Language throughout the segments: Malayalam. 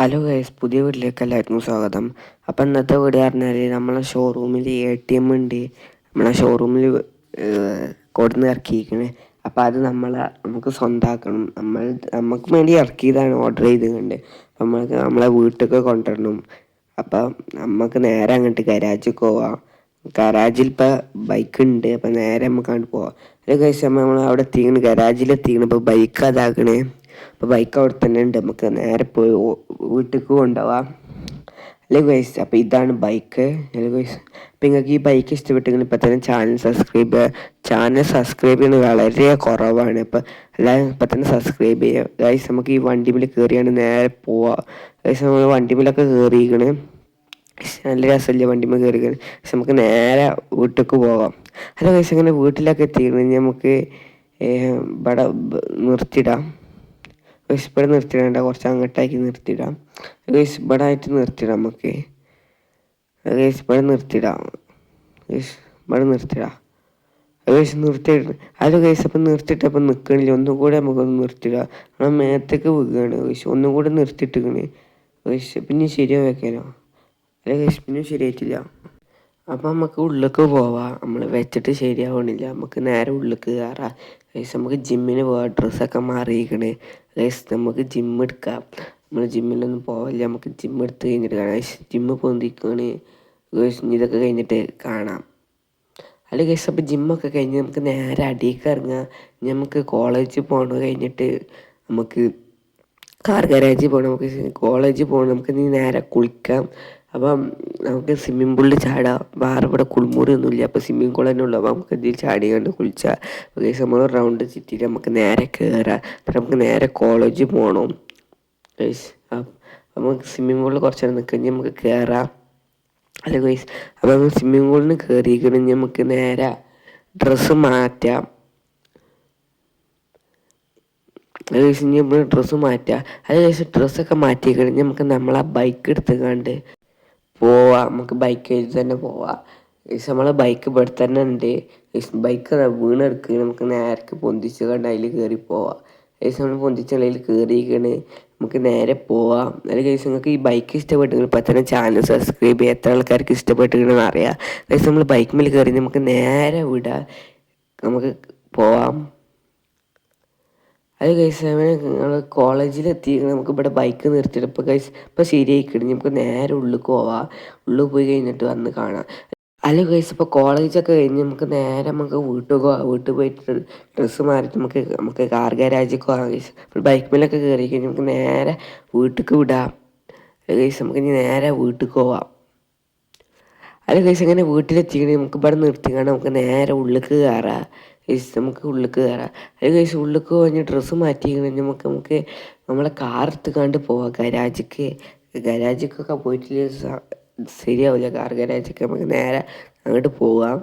ഹലോ ഗൈസ് പുതിയ വീട്ടിലേക്ക് എല്ലാവർക്കും സ്വാഗതം. അപ്പം ഇന്നത്തെ വീട് പറഞ്ഞാൽ നമ്മളെ ഷോറൂമിൽ എ ടി എം ഉണ്ട്. നമ്മളെ ഷോറൂമിൽ കൊടുന്ന് ഇറക്കിയിരിക്കണേ. അപ്പോൾ അത് നമ്മളെ നമുക്ക് സ്വന്തമാക്കണം നമ്മൾ നമുക്ക് വേണ്ടി ഇറക്കിയതാണ് ഓർഡർ ചെയ്തുകൊണ്ട് നമ്മൾക്ക് നമ്മളെ വീട്ടിലേക്ക് കൊണ്ടുവരണം. അപ്പം നമുക്ക് നേരെ അങ്ങോട്ട് ഗരാജിൽ പോവാം. ഗരാജിൽ ഇപ്പോൾ ബൈക്ക് ഉണ്ട്. അപ്പം നേരെ നമുക്ക് അങ്ങോട്ട് പോവാം. അത് കഴിച്ച് നമ്മൾ അവിടെ എത്തിക്കണം ഗരാജിൽ എത്തിക്കണം ഇപ്പോൾ ബൈക്ക് അതാക്കണേ. അപ്പോൾ ബൈക്ക് അവിടെ തന്നെ ഉണ്ട്. നമുക്ക് നേരെ പോയി വീട്ടിലേക്ക് കൊണ്ടുപോവാം. അല്ലെ ഗൈസ് അപ്പോൾ ഇതാണ് ബൈക്ക് അല്ലെ ഗൈസ് അപ്പോൾ നിങ്ങൾക്ക് ഈ ബൈക്ക് ഇഷ്ടപ്പെട്ടെങ്കിൽ ഇപ്പോൾ തന്നെ ചാനൽ സബ്സ്ക്രൈബ് ചാനൽ സബ്സ്ക്രൈബ് ചെയ്യുന്നത് വളരെ കുറവാണ്. ഇപ്പോൾ എല്ലാവരും ഇപ്പം തന്നെ സബ്സ്ക്രൈബ് ചെയ്യുക ഗൈസ് നമുക്ക് ഈ വണ്ടി വണ്ടിമിൽ കയറിയാണ് നേരെ പോവാം. ഗൈസ് നമ്മൾ വണ്ടി വണ്ടിമിലൊക്കെ കയറിയിരിക്കണ് നല്ല രസമില്ല വണ്ടിമ കയറിയിരിക്കണ് പക്ഷെ നമുക്ക് നേരെ വീട്ടിലേക്ക് പോകാം അല്ല ഗൈസ് അങ്ങനെ വീട്ടിലൊക്കെ എത്തിക്കണം നമുക്ക് ഇവിടെ നിർത്തിയിടാം. ഇവിടെ നിർത്തിയിടേണ്ട കുറച്ച് അങ്ങോട്ടാക്കി നിർത്തിയിടാം. ഗൈസ് ഇവിടെ ആയിട്ട് നിർത്തിയിടാം നമുക്ക്. ഗൈസ് ഇവിടെ നിർത്തിയിടാം. ഗൈസ് നിർത്തിയിടാം. ഗൈസ് നിർത്തിയിട്ട് അത് ഗൈസ് അപ്പം നിർത്തിയിട്ട് അപ്പം നിൽക്കണില്ല ഒന്നും കൂടെ നമുക്കൊന്ന് നിർത്തിയിടാം. നമ്മൾ മേത്തേക്ക് വീക്കുകയാണ് ഗൈസ് ഒന്നും കൂടെ നിർത്തിയിട്ടിരിക്കണേ. ഗൈസ് പിന്നെ ശരിയാവേക്കാനോ അല്ല ഗൈസ് പിന്നെ ശരിയായിട്ടില്ല. അപ്പം നമുക്ക് ഉള്ളിലേക്ക് പോവാം. നമ്മൾ വെച്ചിട്ട് ശരിയാവണില്ല. നമുക്ക് നേരെ ഉള്ളിലേക്ക് കയറാം. ഗൈസ് നമുക്ക് ജിമ്മിന് പോകാം ഡ്രസ്സൊക്കെ മാറിയിരിക്കണേ. ഗൈസ് നമുക്ക് ജിം എടുക്കാം. നമ്മൾ ജിമ്മിലൊന്നും പോവില്ല നമുക്ക് ജിം എടുത്ത് കഴിഞ്ഞിട്ട് കാണാം. ഗൈസ് ജിമ്മ് പോന്നിരിക്കുകയാണ് ഗൈസ് ഇതൊക്കെ കഴിഞ്ഞിട്ട് കാണാം. അല്ല ഗൈസ് അപ്പോൾ ജിമ്മൊക്കെ കഴിഞ്ഞ് നമുക്ക് നേരെ അടിയിലേക്ക് ഇറങ്ങാം. നമുക്ക് കോളേജിൽ പോകണം കഴിഞ്ഞിട്ട് നമുക്ക് കാർ ഗരാജിൽ പോകണം നമുക്ക് കോളേജിൽ പോകണം നമുക്ക് നീ നേരെ കുളിക്കാം. അപ്പം നമുക്ക് സ്വിമ്മിംഗ് പൂളിൽ ചാടാം. വേറെ ഇവിടെ കുളിമുറി ഒന്നുമില്ല അപ്പോൾ സ്വിമ്മിംഗ് പൂൾ തന്നെ ഉള്ളൂ. അപ്പോൾ നമുക്ക് ഇതിൽ ചാടി കണ്ട് കുളിച്ചാൽ നമ്മൾ റൗണ്ട് ചുറ്റിയിട്ട് നമുക്ക് നേരെ കയറാം നമുക്ക് നേരെ കോളേജിൽ പോകണം നമുക്ക് സ്വിമ്മിംഗ് പൂളിൽ കുറച്ച് നേരം നിൽക്കുക നമുക്ക് കയറാം അല്ല ഗൈസ് അപ്പോൾ നമ്മൾ സ്വിമ്മിംഗ് പൂളിന് കയറിയിരിക്കണമെങ്കിൽ നമുക്ക് നേരെ ഡ്രസ്സ് മാറ്റാം. അത് കഴിച്ച് നമ്മൾ ഡ്രസ്സ് മാറ്റുക അത് കഴിച്ച് ഡ്രസ്സൊക്കെ മാറ്റി കഴിഞ്ഞാൽ നമുക്ക് നമ്മളാ ബൈക്ക് എടുത്തുകൊണ്ട് പോവാം നമുക്ക് ബൈക്ക് എഴുതി തന്നെ പോവാം. നമ്മളെ ബൈക്ക് ഇവിടെ തന്നെ ഉണ്ട് ബൈക്ക് വീണെടുക്കുക നമുക്ക് നേരക്ക് പൊന്തിച്ച് കണ്ട് അതിൽ കയറി പോവാം. ഏകദേശം നമ്മൾ പൊന്തിച്ച് അതിൽ കയറിയിരിക്കണ് നമുക്ക് നേരെ പോവാം. അല്ലെങ്കിൽ കേസ് നിങ്ങൾക്ക് ഈ ബൈക്ക് ഇഷ്ടപ്പെട്ടെങ്കിൽ ഇപ്പം തന്നെ ചാനൽ സബ്സ്ക്രൈബ് ചെയ്യുക എത്ര ആൾക്കാർക്ക് ഇഷ്ടപ്പെട്ടിട്ടുണ്ടെന്ന് അറിയാം. കേസ് നമ്മൾ ബൈക്ക് മേൽ കയറി നമുക്ക് നേരെ വിടാം. നമുക്ക് പോവാം. അത് കഴിച്ച് ഞങ്ങൾ കോളേജിലെത്തി നമുക്ക് ഇവിടെ ബൈക്ക് നിർത്തിയിട്ട് ഇപ്പോൾ കഴിച്ച് ഇപ്പോൾ ശരിയായി നമുക്ക് നേരെ ഉള്ളിൽ പോവാം. ഉള്ളിൽ പോയി കഴിഞ്ഞിട്ട് വന്ന് കാണാം. അല്ല കഴിച്ച് ഇപ്പോൾ കോളേജൊക്കെ കഴിഞ്ഞ് നമുക്ക് നേരെ നമുക്ക് വീട്ടിൽ പോകാം വീട്ടിൽ പോയിട്ട് ഡ്രസ്സ് മാറിയിട്ട് നമുക്ക് നമുക്ക് കാർ ഗാരാജിൽ പോവാം കഴിച്ച് ബൈക്ക് മേലൊക്കെ കയറി കഴിഞ്ഞ് നമുക്ക് നേരെ വീട്ടിലേക്ക് വിടാം. കഴിച്ച് നമുക്ക് ഇനി നേരെ വീട്ടിൽ പോവാം. അല്ല കഴിച്ച് അങ്ങനെ വീട്ടിലെത്തിക്കണേ നമുക്ക് ഇവിടെ നിർത്തിക്കാണ്ട് നമുക്ക് നേരെ ഉള്ളിലേക്ക് കയറാം ഗൈസ് നമുക്ക് ഉള്ളിലേക്ക് കയറാം അത് ഗൈസ് ഉള്ളിലേക്ക് കഴിഞ്ഞ് ഡ്രസ്സ് മാറ്റി നമുക്ക് നമുക്ക് നമ്മളെ കാർ എടുത്തുകൊണ്ട് പോവാം. ഗരാജിക്ക്. ഗരാജിക്കൊക്കെ പോയിട്ടില്ല? ശരിയാവില്ല കാർ ഗരാജിക്ക്. നമുക്ക് നേരെ അങ്ങോട്ട് പോവാം.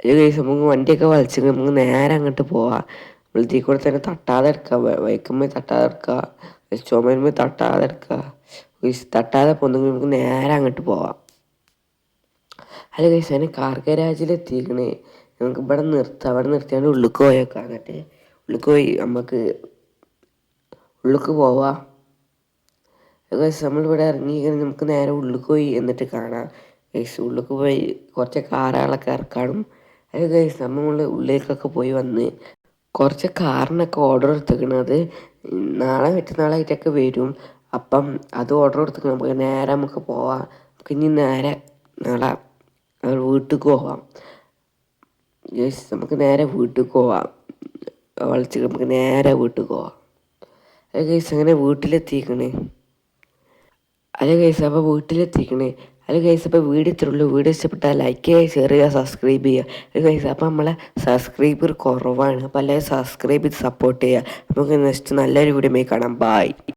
അത് ഗൈസ് നമുക്ക് വണ്ടിയൊക്കെ വലിച്ച് നമുക്ക് നേരെ അങ്ങോട്ട് പോവാം. നമ്മളിതീ കൂടെ തന്നെ തട്ടാതെ എടുക്കുക വൈക്കുമ്പോൾ തട്ടാതെ എടുക്കുക ചുമരുമ്പോൾ തട്ടാതെ എടുക്കുക തട്ടാതെ പോകുന്നെങ്കിൽ നമുക്ക് നേരെ അങ്ങോട്ട് പോവാം. അല്ല കഴിച്ച് അതിന് കാർ ഗരാജിലെത്തിക്കണേ നമുക്ക് ഇവിടെ നിർത്താം. അവിടെ നിർത്തിയാണ്ട് ഉള്ളിക്ക് പോയേക്കാം എന്നിട്ട്. ഉള്ളിക്ക് പോയി നമുക്ക് ഉള്ളിക്ക് പോവാ. ഗൈസ് നമ്മളിവിടെ ഇറങ്ങിയിരിക്കണം. നമുക്ക് നേരെ ഉള്ളിക്ക് പോയി എന്നിട്ട് കാണാം. ഗൈസ് ഉള്ളിക്ക് പോയി കുറച്ച് കാറുകളൊക്കെ ഇറക്കാനും. അത് ഗൈസ് നമ്മൾ ഉള്ളിലേക്കൊക്കെ പോയി വന്ന് കുറച്ച് കാറിനൊക്കെ ഓർഡർ എടുത്തേക്കണത് നാളെ മറ്റന്നാളായിട്ടൊക്കെ വരും. അപ്പം അത് ഓർഡർ എടുത്തേക്കണം നമുക്ക് നേരെ നമുക്ക് പോവാം. നമുക്ക് ഇനി നേരെ നാളെ വീട്ടിലേക്ക് പോവാം. യെസ് നമുക്ക് നേരെ വീട്ടിലേക്ക് പോവാം. വളച്ച് നമുക്ക് നേരെ വീട്ടിലേക്ക് പോവാം. അത് കേസ് അങ്ങനെ വീട്ടിലെത്തിക്കണേ. അല്ല കേസ് അപ്പോൾ വീട്ടിലെത്തിക്കണേ. അല്ല കേസ് അപ്പോൾ വീട് ഇത്രയുള്ളൂ വീട് ഇഷ്ടപ്പെട്ടാൽ ലൈക്ക് ചെയ്യുക ഷെയർ ചെയ്യുക സബ്സ്ക്രൈബ് ചെയ്യുക. അത് കേസ് അപ്പോൾ നമ്മളെ സബ്സ്ക്രൈബർ കുറവാണ്. അപ്പോൾ എല്ലാവരും സബ്സ്ക്രൈബ് ചെയ്ത് സപ്പോർട്ട് ചെയ്യുക. നമുക്ക് നെക്സ്റ്റ് നല്ലൊരു വീഡിയോ കാണാം. ബായ്